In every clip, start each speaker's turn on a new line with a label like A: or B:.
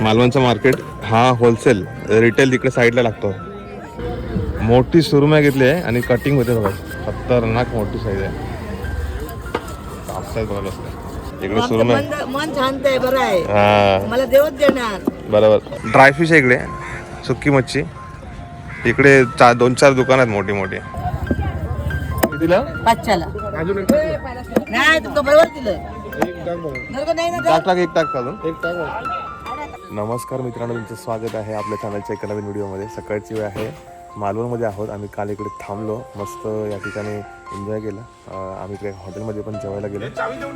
A: मालवणचं market हा wholesale retail तिकडे साईडला लागतो. मोठी सुरमय घेतली आहे आणि कटिंग होते बघा. खतरनाक मोठी साईज आहे. इकडे सुरमय
B: मन मन शांत आहे बरं आहे.
A: हा.
B: मला देवच देणार.
A: बरोबर. ड्रायफिश आहे इकडे. सुक्की मच्छी. इकडे चार दोन चार दुकान आहेत मोठी मोठी. कितीला?
B: पाचशेला. नाही तुमचं बरोबर दिलं नाही का नाही ना
A: टाक टाक एक टाक अजून. नमस्कार मित्रांनो तुमचं स्वागत आहे आपल्या चॅनलच्या एका नवीन व्हिडिओमध्ये सकाळची वेळ आहे. मालवणमध्ये आहोत. आम्ही काल इकडे थांबलो. मस्त या ठिकाणी एन्जॉय केलं. आम्ही इकडे हॉटेलमध्ये पण जेवायला गेलो.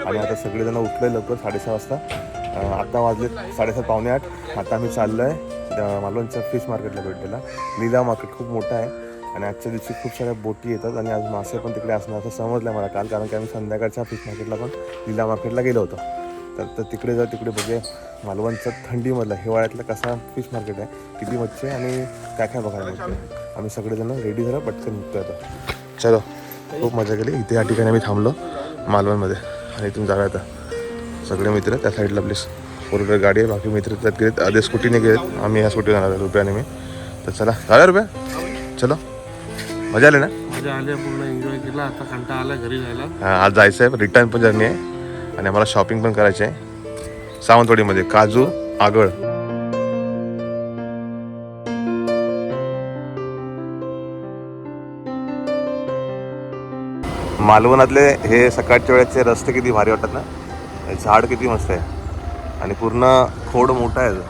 A: आणि आता सगळेजण उठले लवकर साडेसहा वाजता. आत्ता वाजले साडेसात पावणे आठ. आता आम्ही चाललो आहे मालवणच्या फिश मार्केटला भेट द्यायला लीला मार्केट खूप मोठं आहे. आणि आजच्या दिवशी खूप साऱ्या बोटी येतात आणि आज मासे पण तिकडे असणार असं समजलं मला काल. कारण की आम्ही संध्याकाळच्या फिश मार्केटला पण लीला मार्केटला गेलो होतो. तर तर तिकडे जा तिकडे बघूया. मालवणचं थंडीमधलं हिवाळ्यातला कसा फिश मार्केट आहे किती मच्छी आहे आणि काय काय बघायला मिळते आम्ही सगळेजण रेडी झालं पटकन निघतो आता. चलो खूप मजा केली. इथे या ठिकाणी आम्ही थांबलो मालवणमध्ये. आणि इथून जाऊया आता. सगळे मित्र त्या साईडला प्लीज फोर व्हीलर गाडी आहे. बाकी मित्र त्यात गेलेत. आधे स्कूटीने गेलेत. आम्ही ह्या स्कूटी जाणार आहे रुपयाने मी. तर चला जाऊया रुपया? चलो. मजा आली ना?
C: मजा आली पूर्ण एन्जॉय केला. आता कंटा आला घरी जायला.
A: हा, आज जायचं आहे रिटर्न पण जर्नी आहे. आणि आम्हाला शॉपिंग पण करायची आहे सावंतवाडीमध्ये काजू आगळ. मालवणातले हे सकाळच्या वेळेचे रस्ते किती भारी वाटतात ना? झाड किती मस्त आहे. आणि पूर्ण खोड मोठा आहे.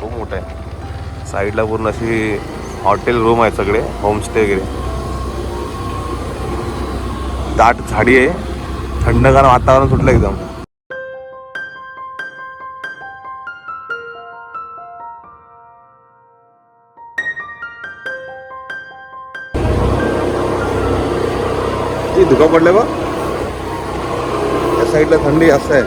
A: खूप मोठा आहे. साईडला पूर्ण अशी हॉटेल रूम आहे सगळे होमस्टे वगैरे. दाट झाडी आहे. थंडगार वातावरण सुटलं एकदम. ती धुका पडले बा त्या साईडला थंडी जास्त आहे.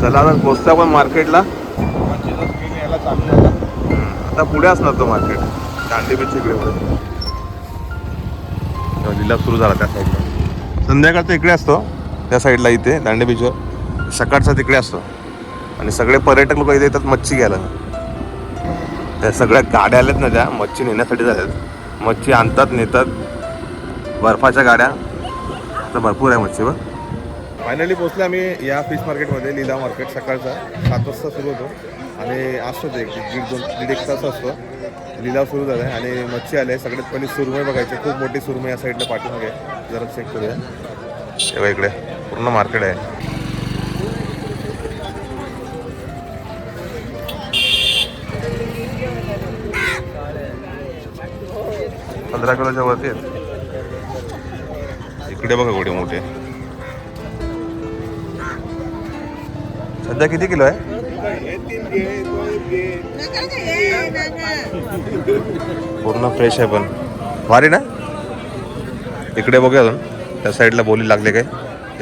A: चला आता पोचतो आपण मार्केटला आता पुढे असणार तो मार्केट दांडी बीच इकडे होतं लिलाव सुरू झाला त्या साईडला संध्याकाळचा इकडे असतो त्या साईडला इथे दांडे बीचवर सकाळचा तिकडे असतो. आणि सगळे पर्यटक लोक इथे येतात मच्छी घ्यायला. त्या सगळ्या गाड्या आल्यात ना त्या मच्छी नेण्यासाठी झाल्यात. मच्छी आणतात नेतात. बर्फाच्या गाड्या. तर भरपूर आहे मच्छीवर फायनली पोचले आम्ही या फिश मार्केटमध्ये लीला मार्केट सकाळचा. सात वाजता सुरू होतो. आणि असतो ते एक दीड दोन दीड एक तास असतो. लिलाव सुरू झाला आहे आणि मच्छी आले सगळ्यात पहिले सुरमई बघायची. खूप मोठी सुरमई या साईडला पाठीमागे जरा चेक करूया. तेव्हा इकडे पूर्ण मार्केट आहे. पंधरा किलोच्या वरती आहेत. इकडे बघा गोडे मोठे. सध्या किती किलो आहे? पूर्ण फ्रेश आहे पण. भारी ना? इकडे बघूया अजून. त्या साईडला बोली लागले काय?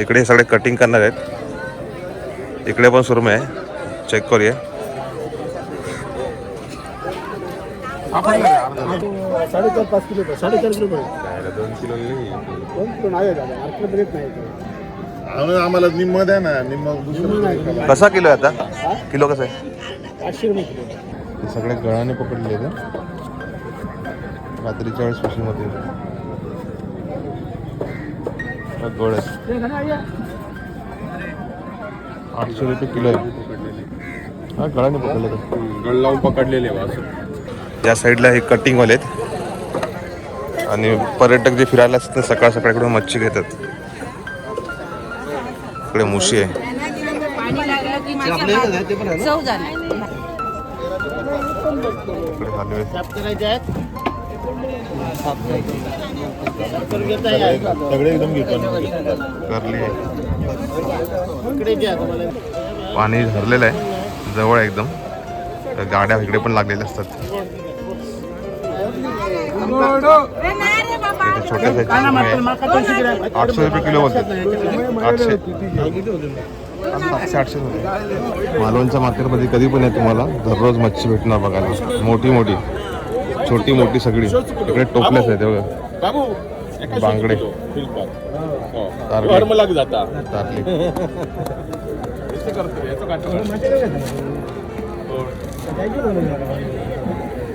A: इकडे सगळे कटिंग करणार आहेत. इकडे पण सुरमे आहे. चेक करूया.
C: साडेचार पाच किलो साडेचार किलो दोन किलो दोन किलो नाही.
D: आम्हाला निम्म द्या ना निम्म दुसरं
A: कसा किलो आहे आता? किलो कसं आहे?
C: आठशे रुपये किलो.
A: सगळे गळाने पकडले का रात्रीच्या वेळेस फशिंगमध्ये गोड आहे. आठशे रुपये किलो आहे. हा गळाने पकडले
D: गळ लावून पकडलेले
A: या साईडला हे कटिंगवाले आहेत. आणि पर्यटक जे फिरायला असतात ते सकाळ सकाळ इकडून मच्छी घेतात. इकडे मुशी आहे.
B: पाणी
A: इकडे
D: सगळे एकदम घेतो
A: करली आहे पाणी भरलेलं आहे जवळ आहे एकदम. तर गाड्या इकडे पण लागलेल्या असतात. छोट्या साईजचे आहे आठशे रुपये किलो बोलतात. आठशे. सातशे आठशे रुपये. मालवणच्या मार्केटमध्ये कधी पण आहे तुम्हाला दररोज मच्छी भेटणार बघायला. मोठी मोठी. छोटी मोठी सगळी. इकडे टोपल्याच आहेत बघा.
D: बाबू
A: बांगडे. तारले.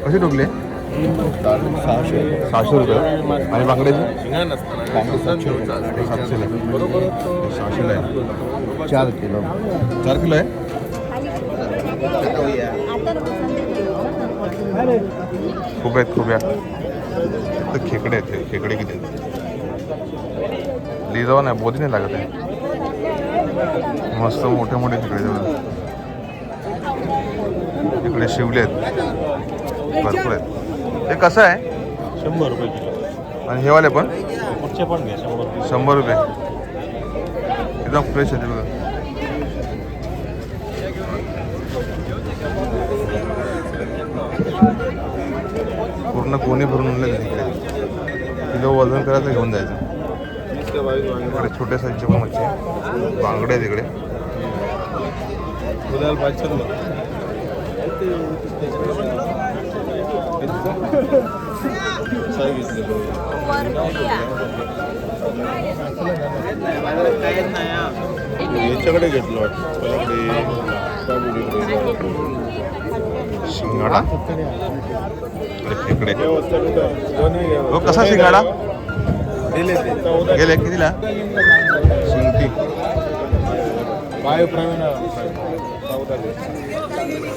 A: कशी टोकले सहाशे रुपये. आणि बांगड्याची? सातशेला
D: बरोबर
A: सहाशेला आहे
C: चार किलो.
A: चार किलो आहे? खूप आहेत खूप आहेत तर खेकडे आहेत खेकडे किती आहेत? लिजावा नाही बोधी नाही लागत आहे. मस्त मोठे मोठे खेकडे आहेत इकडे शिवले आहेत. भरपूर आहेत. हे कसं आहे?
D: शंभर रुपये किलो.
A: आणि हे वाले पण?
D: पुढचे पण घ्या शंभर रुपये.
A: शंभर रुपये. एकदम फ्रेश आहे ते बघा. पूर्ण कोणी भरून आणलं तिकडे किलो वजन करायचं घेऊन जायचं. इकडे छोट्या साईजचे पण मच्छी. बांगडे आहेत तिकडे
D: याच्याकडे घेतलं वाटतं. पलीकडे
A: शिंगाडा? इकडे खेकडे. हो कसा शिंगाडा?
D: ते.
A: गेले कितीला? शिंगटी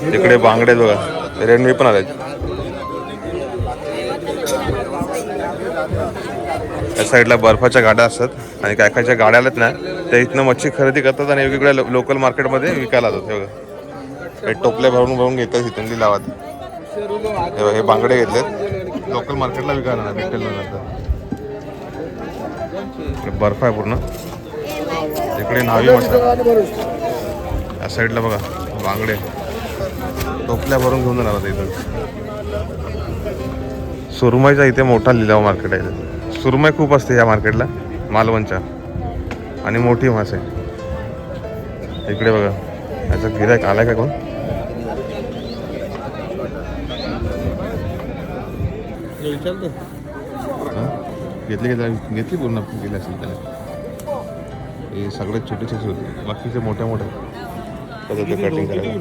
D: तिकडे
A: इकडे बांगडे बघा. रेणवी पण आले. या साईडला बर्फाच्या गाड्या असतात आणि काय कायच्या गाड्या आल्यात ना त्या इथनं मच्छी खरेदी करतात आणि वेगवेगळ्या लो- लोकल मार्केटमध्ये विकायला जातात. हे बघा. हे टोपल्या भरून भरून घेतात इथून लिलावात हे बघा, हे बांगडे घेतलेत. लोकल मार्केटला विकायला ना भेटेल नंतर बर्फ आहे पूर्ण. इकडे नावी मच्छा या साईडला बघा बांगडे. टोपल्या भरून घेऊन जाणार आता इथं सुरमईचा इथे मोठा लिलाव मार्केट आहे. इथे. सुरमई खूप असते या मार्केटला मालवणच्या. आणि मोठी मासे. इकडे बघा. याचा गिरायक आलाय का कोण? हा? घेतली घेतली घेतली पूर्ण गेली असेल त्याने हे सगळ्यात छोटे छोटे होते. बाकीचे मोठ्या मोठ्या. कटिंग करायला.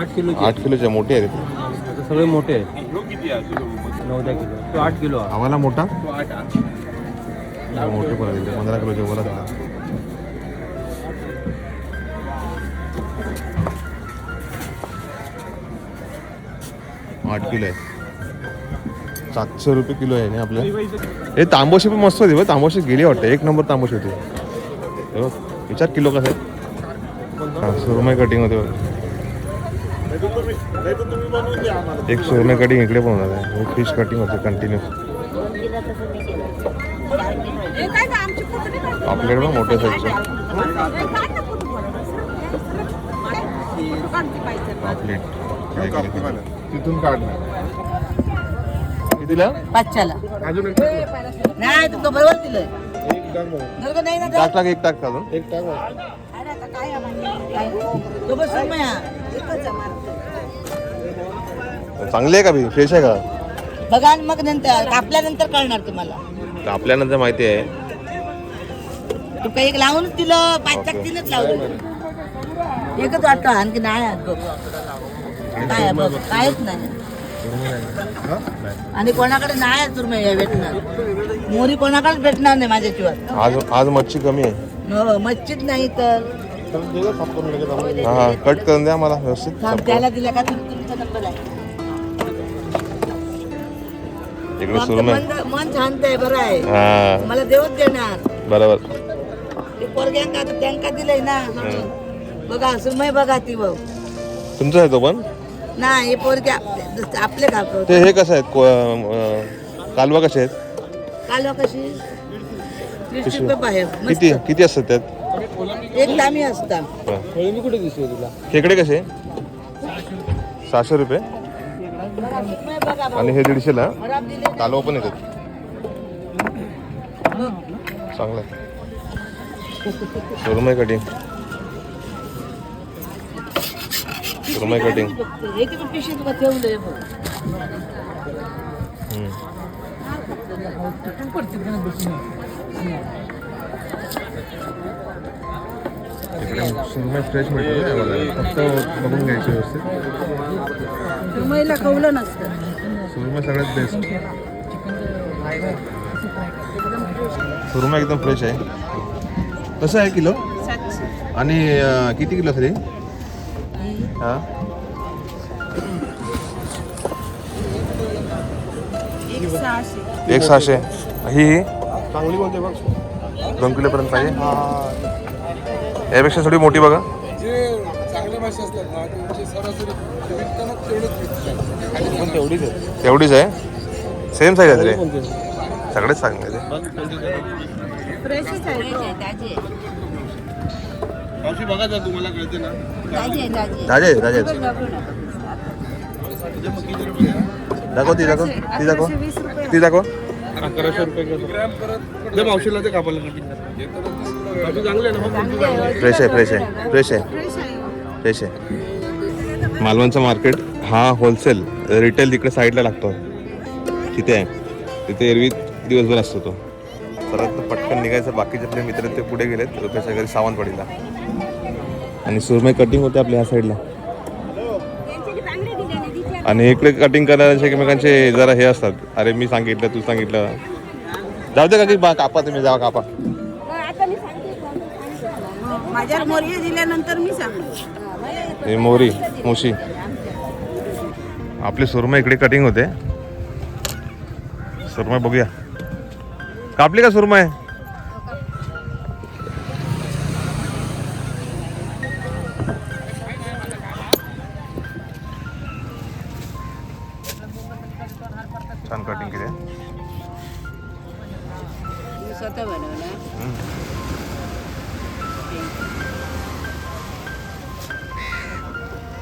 C: आठ किलो
A: आठ किलोचे मोठे आहेत. ते.
C: सगळे मोठे आहेत. नऊ दहा किलो? तो आठ किलो
A: आम्हाला मोठा? मोठे पण आहेत. पंधरा किलोचे वर असतात. आठ किलो आहे. सातशे रुपये किलो आहे ना आपल्या? हे तांबोशी पण मस्त होती बघ तांबोशी गेली वाटतं. एक नंबर तांबोशी होती. विचार किलो कसं आहे? हा, सुरमई कटिंग होते बघ. एक सुरमई कटिंग इकडे पण होणार आहे फिश कटिंग होते कंटिन्यू पापलेट पण मोठे साईजचे?
D: तिथून काढणार.
A: कितीला
B: पाचशेला
D: अजून एक
B: नाही तू तो बरोबर दिलं
D: एक टाक
A: एक टाक अजून.
D: एक टाक
A: चांगली आहे का बी? फ्रेश आहे का?
B: बघा आणि मग नंतर कापल्यानंतर कळणार तुम्हाला.
A: तर आपल्यानंतर माहिती आहे.
B: तू काही एक लावूनच दिलं पाच चाक तीनच लावलं. एकच वाटतं आणखी नाही बघ. काय आहे बघ कायच नाही. आणि कोणाकडे नाही आहे तुरमे भेटणार. मोरी कोणाकडेच भेटणार नाही माझ्याशिवाय
A: आज आज मच्छी कमी आहे.
B: हो मच्छीच नाही तर.
A: हा हा कट करून द्या मला व्यवस्थित
B: थांब त्याला दिला का? तुम- तुमचा नंबर आहे.
A: इकडे
B: आमचं
A: सुरमई
B: मन मन शांत आहे बरं आहे. मला देवच देणार.
A: बरोबर.
B: ते पोरग्यांका त्यांका दिलंय ना बघा बघा ती बघ
A: तुमचं आहे तो पण?
B: नाही हे पोरगे आपले
A: ते हे कसं आहेत? कालवा कसे आहेत?
B: कालवा कशी?
A: किती किती असतात त्यात?
B: एक दामी असता.
C: मी कुठे दिसतोय तुला?
A: खेकडे कसे? सहाशे रुपये. आणि हे दीडशेला कालवा पण येतात. चांगलं आहे. सुरमई कटिंग सुरमई कटिंग
B: हे
A: सुरमई फ्रेश मिळतो ना बघा फक्त बघून घ्यायची व्यवस्थित.
B: महिला कवलं नसतं.
A: सुरमई सगळ्यात बेस्ट सुरमई एकदम फ्रेश आहे. कसं आहे किलो? आणि किती किलो असेल ही? हा. एक सहाशे. ही
C: चांगली बोलते बघ?
A: दोन किलोपर्यंत पाहिजे यापेक्षा थोडी मोठी बघा.
C: पण तेवढीच आहे
A: एवढीच आहे? सेम साईज आहे रे. सगळेच चांगले
B: ताजे
C: मावशी बघा जर तुम्हाला कळते ना.
B: ताजे ताजे
A: ताजे आहेत, ताजे आहेत. दाखव ती दाखव ती दाखव. ती दाखव.
C: अकराशे रुपये मावशीला ते कापायला कटिंग चांगले आहे ना
A: फ्रेश आहे. फ्रेश आहे फ्रेश आहे. फ्रेश आहे. मालवणचं मार्केट हा होलसेल रिटेल तिकडे साईडला लागतो. तिथे आहे. तिथे एरवी दिवसभर असतो तो. परत पटकन निघायचं. बाकीचे आपले मित्र ते पुढे गेलेत. रुपयाच्या घरी सावंतवाडीला. आणि सुरमई कटिंग होते आपल्या ह्या साईडला आणि इकडे कटिंग करणाऱ्यांचे एकमेकांचे जरा हे असतात. अरे मी सांगितलं तू सांगितलं. जाऊ दे का की बा कापा तुम्ही जावा कापा.
B: माझ्या दिल्यानंतर मी सांगतो.
A: हे मोरी मोशी. आपली सुरमई इकडे कटिंग होते. सुरमई बघूया. कापली का सुरमई छान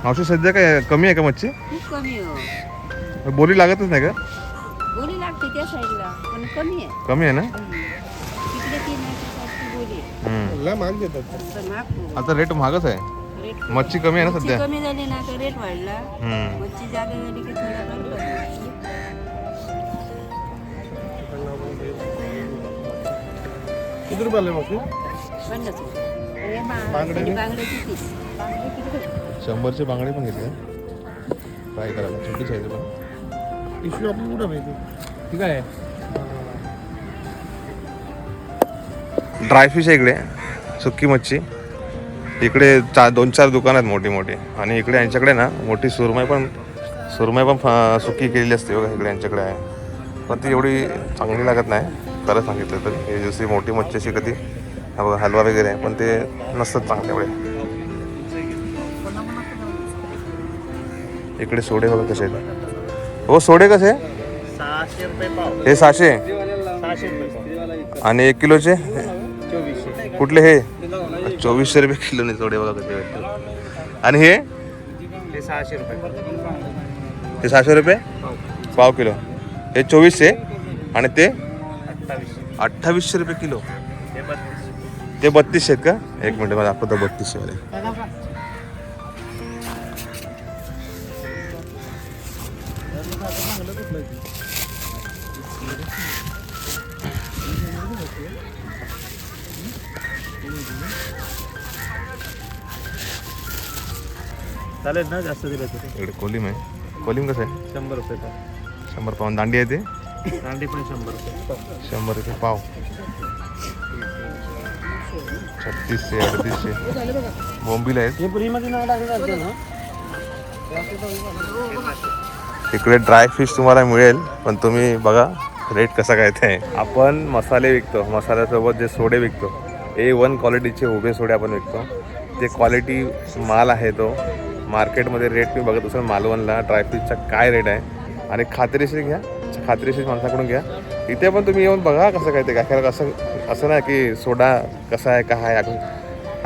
A: मावशी सध्या काय कमी आहे का मच्छी?
B: खूप कमी हो.
A: बोली लागतच नाही का?
B: बोली लागते त्या साईडला पण कमी आहे.
A: कमी आहे ना?
B: तिकडे तीन आहे बोली. आहे.
A: हम्म.
C: लय महाग देतात.
A: आता रेट महागच आहे.
B: रेट
A: मच्छी कमी आहे ना
B: मच्छी
A: सध्या?
B: कमी झाली ना तर रेट वाढला.
A: हम्म.
B: मच्छी जागा झाली की थोडा कमी होतो.
C: किती रुपयाला मावशी
B: पन्नास रुपये. हे बा- आणि बांगड्याची तीस. बांगडे किती?
A: शंभरचे बांगडे पण घेतले फ्राय करायला छोटी साईज पण.
C: पिशवी आपण कुठं माहिती? ठीक आहे.
A: ड्रायफिश आहे इकडे सुक्की मच्छी. इकडे चा दोन चार दुकानं आहेत मोठी मोठी. आणि इकडे यांच्याकडे ना मोठी सुरमई पण सुरमई पण फा- सुक्की केलेली असते बघा इकडे यांच्याकडे आहे. पण ती एवढी चांगली लागत नाही खरं सांगितलं तर. ही दुसरी मोठी मच्छी अशी कधी हा बघा हलवा वगैरे आहे पण ते नसतात चांगले इकडे सोडे बघा कसे आहेत. हो सोडे कसे? हे सहाशे? आणि एक किलोचे? कुठले हे? चोवीसशे रुपये किलो नाही थोडे बघा कसे भेटतात आणि हे?
C: हे सहाशे रुपये.
A: हे सहाशे रुपये? पाव किलो. हे चोवीसशे? आणि ते?
C: अठ्ठावीसशे
A: रुपये किलो.
C: बत्तीस
A: ते बत्तीसशे आहेत का? एक मिनिट मला दाखवतो बत्तीसशे
C: चालेल ना जास्त दिलं तरी.
A: इकडे कोलिम आहे. कोलिम कसं आहे?
C: शंभर रुपये पाव.
A: शंभर पाऊन दांडी आहे ते?
C: दांडी पण शंभर रुपये. पाव
A: शंभर रुपये पाव. छत्तीसशे अडतीसशे. बोंबील आहेत.
C: हे पुरीमध्ये नाव टाकलं ना.
A: इकडे ड्राय फिश तुम्हाला मिळेल पण तुम्ही बघा रेट कसा काय ते. आपण मसाले विकतो. मसाल्यासोबत जे सोडे विकतो ए वन क्वालिटीचे उभे सोडे आपण विकतो. ते क्वालिटी माल आहे तो मार्केटमध्ये रेट मी बघत असेल मालवणला ड्रायफ्रूटचा काय रेट आहे? आणि खात्रीशीर घ्या खात्रीशीर माणसाकडून घ्या. इथे पण तुम्ही येऊन बघा कसं काय ते काय कारण असं असं नाही की सोडा कसा आहे काय आहे अजून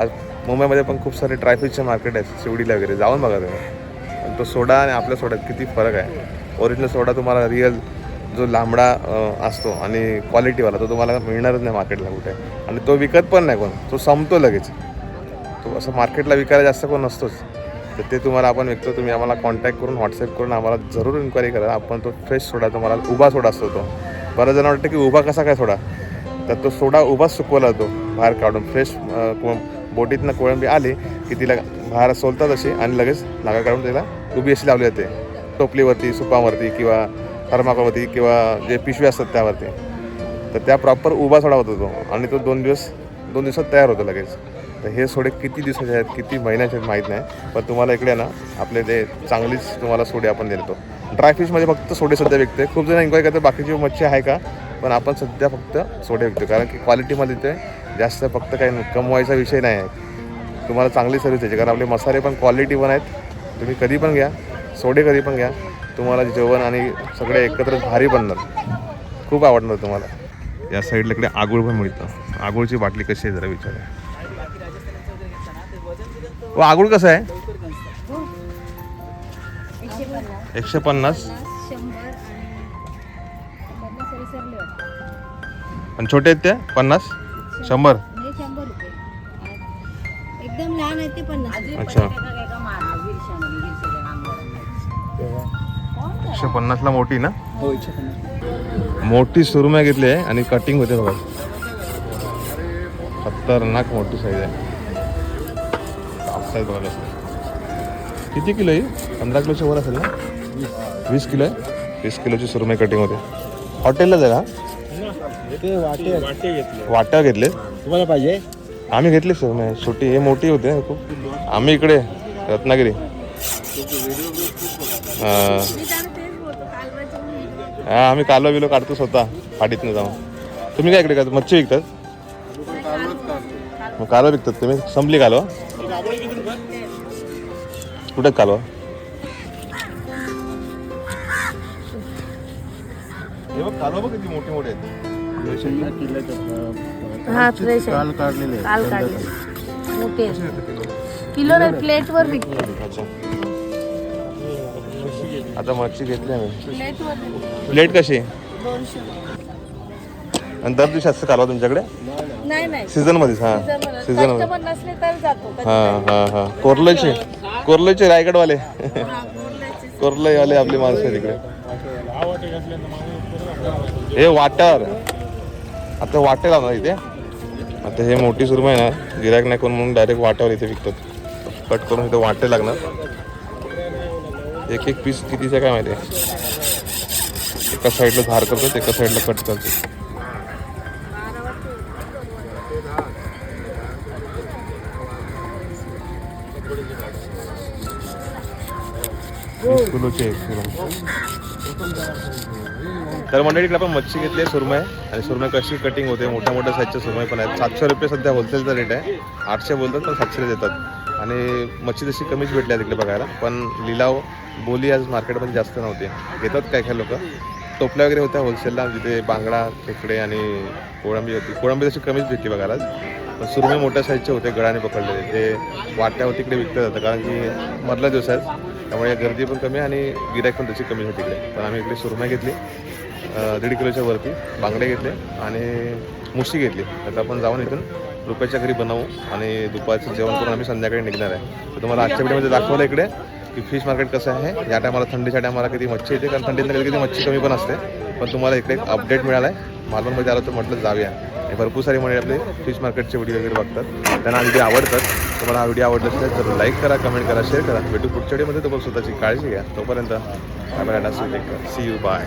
A: आज मुंबईमध्ये पण खूप सारे ट्रायफ्रूटचे मार्केट आहेत शिवडीला वगैरे. जाऊन बघा तुम्ही. पण तो सोडा आणि आपल्या सोड्यात किती फरक आहे. ओरिजिनल सोडा तुम्हाला रिअल जो लांबडा असतो आणि क्वालिटीवाला तो तुम्हाला मिळणारच नाही मार्केटला कुठे. आणि तो विकत पण नाही कोण तो संपतो लगेच. तो असं मार्केटला विकायला जास्त कोण नसतोच. तर ते तुम्हाला आपण विकतो तुम्ही आम्हाला कॉन्टॅक्ट करून व्हॉट्सअप करून आम्हाला जरूर इन्क्वायरी करा. आपण तो फ्रेश सोडा तुम्हाला उभा सोडा असतो तो. बऱ्याच जण वाटतं की उभा कसा काय सोडा? तर तो सोडा उभाच सुकवला जातो बाहेर काढून. फ्रेश बोटीतनं कोळंबी आली की तिला बाहेर सोलतात अशी आणि लगेच नागा काढून तिला उभी अशी लावली जाते. टोपलीवरती सुपावरती किंवा थर्माकोवरती किंवा जे पिशवी असतात त्यावरती. तर त्या प्रॉपर उभा सोडा होतो तो. आणि तो दोन दिवस दोन दिवसात तयार होतो लगेच. तर हे सोडे किती दिवसाचे आहेत किती महिन्याचे आहेत माहीत नाही. पण तुम्हाला इकडे ना आपले ते चांगलीच तुम्हाला सोडे आपण देतो. ड्रायफिशमध्ये फक्त सोडे सध्या विकते खूप जण एन्क्वायरी करतात बाकीची मच्छी आहे का? पण आपण सध्या फक्त सोडे विकतो कारण की क्वालिटीमध्ये ते जास्त फक्त काही कमवायचा विषय नाही आहे. तुम्हाला चांगली सर्विस द्यायची कारण आपले मसाले पण क्वालिटी पण आहेत. तुम्ही कधी पण घ्या सोडे कधी पण घ्या. तुम्हाला जेवण आणि सगळे एकत्र भारी बनणार. खूप आवडणार तुम्हाला. या साईडला इकडे आगुळ पण मिळतं. आगुळची बाटली कशी आहे जरा विचारा व आगुळ कसं आहे?
E: एकशे पन्नास.
A: एकशे
E: आणि
A: छोटे आहेत ते? पन्नास? शंभर.
E: हे शंभर रुपये एकदम लहान आहे ते पन्नास.
A: अच्छा. एकशे पन्नासला मोठी ना?
C: हो एकशे पन्नास.
A: मोठी सुरमय घेतली आहे आणि कटिंग होते बघा. खतरनाक मोठी साईज आहे. साईज बघायला असते किती किलो आहे? पंधरा किलोच्या वर असेल ना? वीस किलो आहे? वीस किलोची सुरमई कटिंग होते.
C: वाटे वाटे घेतले.
A: वाट्या घेतले.
C: तुम्हाला पाहिजे?
A: आम्ही घेतली सुरमई. छोटी हे मोठी होते खूप. आम्ही इकडे रत्नागिरी. हा. हा आम्ही कालो बिलो काढतो स्वतः फाटीतनं जाऊन. तुम्ही काय इकडे का मच्छी विकतात. मग कालवा विकतात तुम्ही? संपली कालवा? कुठे कालवा? बघ कालवा बघ किती मोठे मोठे आहेत.
E: हा फ्रेश आहे.
C: काल काढलेले
E: काल काढले मोठे किलो नाही
A: अच्छा. आता मच्छी घेतली आम्ही. प्लेट कशी?
E: दोनशे.
A: आणि दर दिवशी असतं कालवा तुमच्याकडे?
E: नाही नाही.
A: सीझन मध्येच हा. सीझनमध्ये
E: कस्टमर नसले तर जातो
A: हा हा हा. कोरलेचे कोरलेचे रायगडवाले. कोरलेवाले आपली माणसं आहे तिकडे हे वाट्यावर आता वाटे लावणार इथे. आता हे मोठी सुरमई आहे ना गिरायक नाही कोण म्हणून डायरेक्ट वाट्यावर इथे विकतात. कट करून इथे वाटे लागणार. एक एक पीस कितीचं काय माहिती? आहे एका साईडला धार करतात एका साईडला कट करतात. वीस किलोचे तर मंडळीकडे आपण मच्छी घेतली आहे सुरमई. आणि सुरमई कशी कटिंग होते मोठ्या मोठ्या साईजच्या सुरमई पण आहेत. सातशे रुपये सध्या होलसेलचा रेट आहे. आठशे बोलतात पण सातशे देतात. आणि मच्छी तशी कमीच भेटली आहे तिकडे बघायला. पण लिलाव बोली आज मार्केटमध्ये जास्त नव्हती. घेतात काय काय लोक. टोपल्या वगैरे होत्या होलसेलला जिथे बांगडा खेकडे आणि कोळंबी होती. कोळंबी तशी कमीच भेटली बघायला. पण सुरमई मोठ्या साईजचे होते गळाने पकडलेले. ते वाट्यावर तिकडे विकलं जातं कारण की मधला दिवस आहे त्यामुळे गर्दी पण कमी आणि गिरायक पण त्याची कमी होती तिकडे. पण आम्ही इकडे सुरमई घेतली दीड किलोच्या वरती बांगडे घेतले आणि मुशी घेतली. तर आपण जाऊन इथून रुपयाच्या घरी बनवू आणि दुपारचं जेवण करून आम्ही संध्याकाळी निघणार आहे. तर तुम्हाला आजच्या व्हिडिओमध्ये दाखवलं इकडे की फिश मार्केट कसं आहे. या टायमाला थंडीच्या टायमाला किती मच्छी येते कारण थंडीत कधी कधी मच्छी कमी पण असते. पण तुम्हाला इकडे एक अपडेट मिळाला आहे. मालवणमध्ये आलं तर म्हटलं जाऊया. आणि भरपूर सारी म्हणजे आपले फिश मार्केटचे व्हिडिओ वगैरे बघतात. त्यांना अगदी आवडतात. तुम्हाला हा व्हिडिओ आवडला असेल तर लाईक करा कमेंट करा शेअर करा. भेटू पुढच्या व्हिडिओमध्ये. तुम्हाला स्वतःची काळजी घ्या. तोपर्यंत सी यू बाय.